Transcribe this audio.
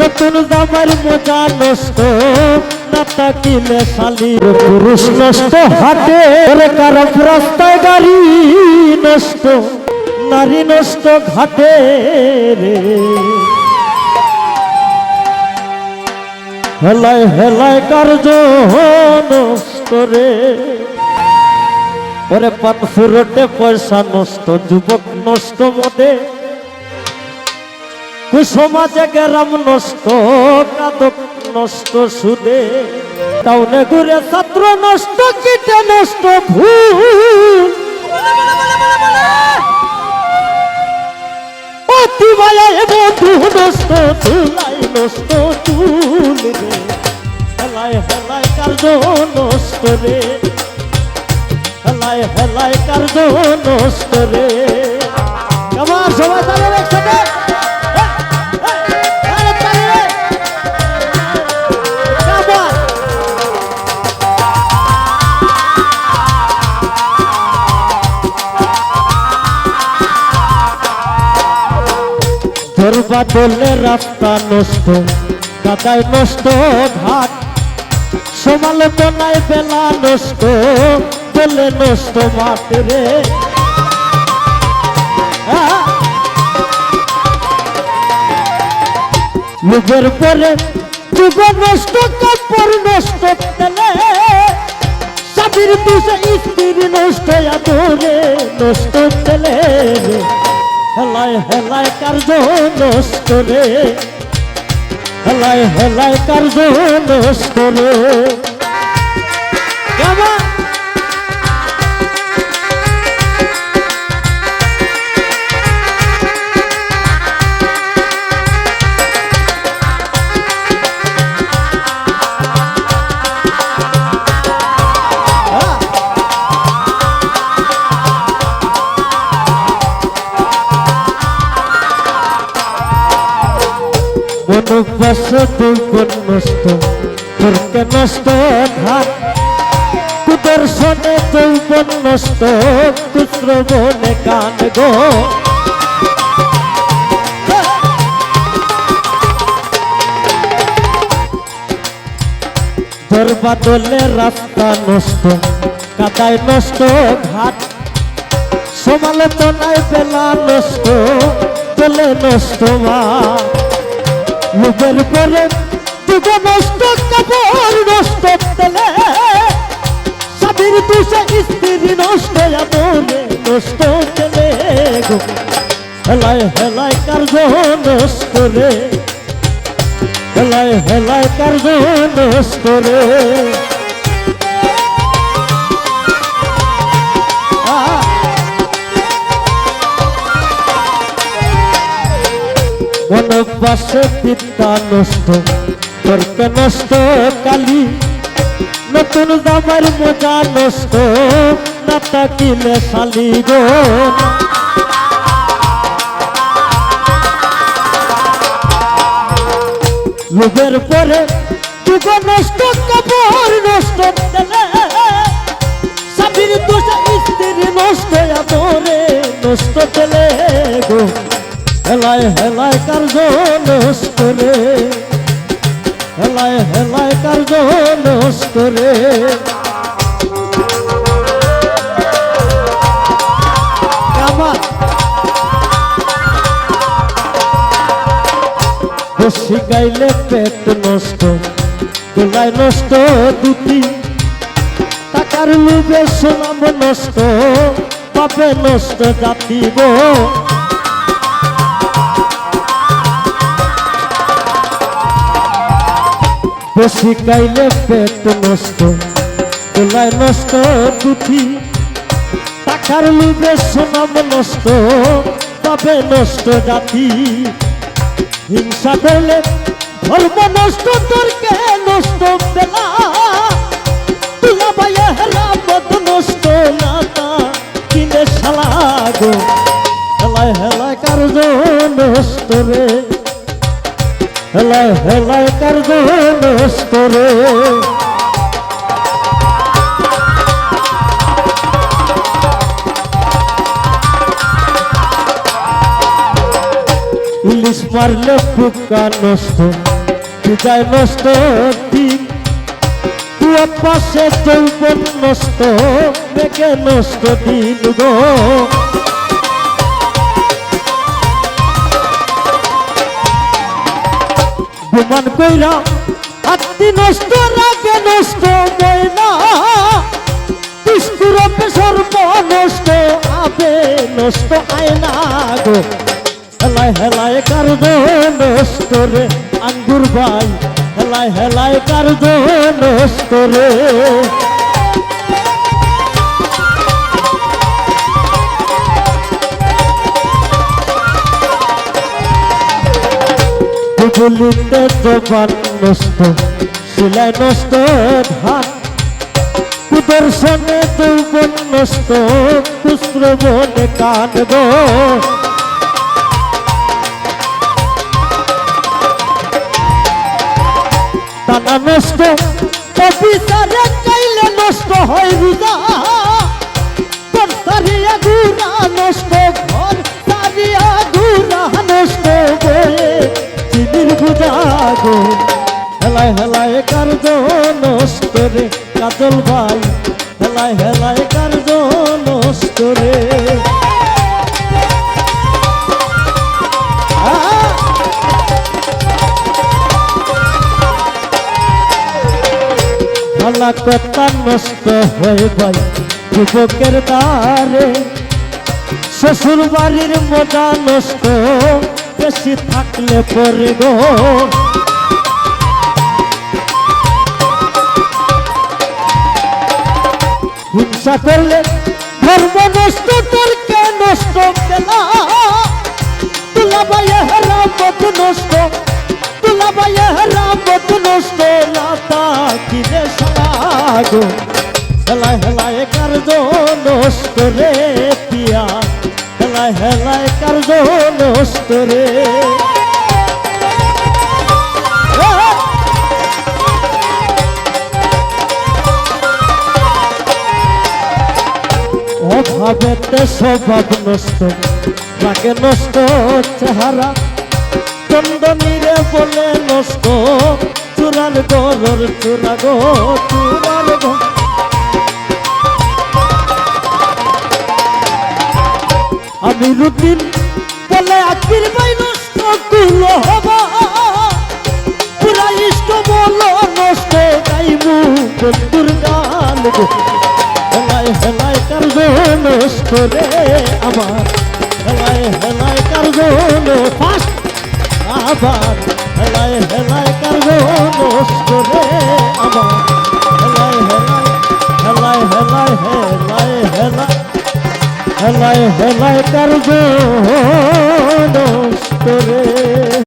নতুন জামার মজা নষ্ট, না তাকিলে শালির পুরুষ নষ্ট। ওরে খারাপ রাস্তায় গাড়ি নষ্ট, নারী নষ্ট ঘাটে রে। হেলায় হেলায় কার্য নষ্ট রে। ওরে পান ফুরোটে পয়সা নষ্ট, যুবক নষ্ট মদে কুসমাজে গেরাম নষ্ট কাদক নষ্ট সুদে। টাউনে ঘুরে ছাত্র নষ্ট, কিটে নষ্ট ভুল। অতি মায়ায় বন্ধু নষ্ট তুলাই নষ্ট চুল রে। হেলায় হেলায় কার্য নষ্ট রে। হেলায় হেলায় কার্য নষ্ট রে। আমার সবাই তাহলে একসাথে? ধরবা দলে রাস্তা নষ্ট কাদায় নষ্ট ঘাট সমালোচনায় বেলা নষ্ট, বলে নষ্ট মাঠ রে! লোকের পরে যুগ নষ্ট, কাপড় নষ্ট তেলে স্বামীর দুষে স্ত্রী নষ্ট, আদরে নষ্ট হেলায় হেলায় কার্য নষ্ট রে। হেলায় হেলায় কার্য নষ্ট রে। বনবাস দুর্গণ নষ্ট তোরকে নষ্ট ঘাট। কুদর্শনে যৌবন নষ্ট বনে কান গো। দরবাদলে রাস্তা নষ্ট, কাদায় নষ্ট ঘাট। সমালোচনায় বেলা নষ্ট চলে নষ্ট মা লোকের পরে যুগ নষ্ট কাপড় নষ্ট তেলে স্বামীর দুষে স্ত্রী নষ্ট আদরে নষ্ট তেলে হেলায় হেলায় কার্য নষ্ট রে। হেলায় হেলায় কার্য নষ্ট রে। বনবাসে বিদ্যা নষ্ট, তর্ক নষ্ট, কালি, নতুন জামার মজা নষ্ট না তাকিলে শালি গো। লোভের পরে যুগ নষ্ট কাপড় নষ্ট স্বামীর দোষে স্ত্রী নষ্ট, আদরে নষ্ট তেলে গো। হেলায় হেলায় কার্য নষ্ট রে? হেলায় হেলায় কার্য নষ্ট রে? কামা গাইলে পেট নষ্ট, গোলায় নষ্ট দুটি। টাকার লোভে সুনাম নষ্ট, পাপে নষ্ট জাতি গো বেশি গাইলে পেট নষ্ট, গোলায় নষ্ট দুটি টাকার লোভে সুনাম নষ্ট পাবে নষ্ট জাতি। হিংসা করলে ধর্ম নষ্ট, তোরকে নষ্ট বেলা। তুলা বাইয়ে হেলা মত নষ্ট নাতা, কিনে শালা গো, হেলায় হেলায় কার্য নষ্ট রে? হেলায় হেলায় কার্য নষ্ট রে ইলিশ মারলে ফুকা নষ্ট পূজায় নষ্ট দিন। পাশে যৌবন নষ্ট মেঘে নষ্ট দিন গো। গুমান কইরা হাতি নষ্ট, রাগে নষ্ট ময়না বিস্কুরপে সর্ব নষ্ট আবে নষ্ট আয়না গো। হেলায় হেলায় কার্য নষ্ট রে, আঙ্গুর ভাই হেলায় হেলায় কার্য নষ্ট রে। গুলিতে জবান নষ্ট শিলায় নষ্ট ধান। কুদর্শনে যৌবন নষ্ট কুশ্রবণে কান গো টানা নষ্ট অফিসারে কাইলে নষ্ট হয় রুজা। তোর সারিয়া গুড়া নষ্ট নষ্ট হয়ে ভাই যুবকের দ্বারে। শ্বশুর বাড়ির মজা নষ্ট, বেশি থাকলে পরে গো। হিংসা করলে ধর্ম নষ্ট তোর কে নষ্ট পেলা তুলা বাইয়ে রামত নষ্ট তুলা বাইয়ে রামত নষ্ট লাতা কিনে সাগো হেলায় হেলায় কার্য নষ্ট রে পিয়া। হেলায় হেলায় কার্য নষ্ট রে। অভাবেতে স্বভাব নষ্ট, লাগে নষ্ট চেহারা। চন্দনীরে বলে নষ্ট। চূড়ার গরর চূড়া গো চূড়ার গো। আমি রুটিন বলে আকির বাই নষ্ট কুল হবা। পুরা ইষ্ট বল নষ্ট গাইবু বন্ধুর হেলায় হেলায় কার্য নষ্ট রে আমার। আবার হেলায় হেলায় কারও নষ্ট রে আবার হেলায় হেলায় হেলায় হেলায় হেলায় হেলায় হেলায় হেলায় কারও নষ্ট রে।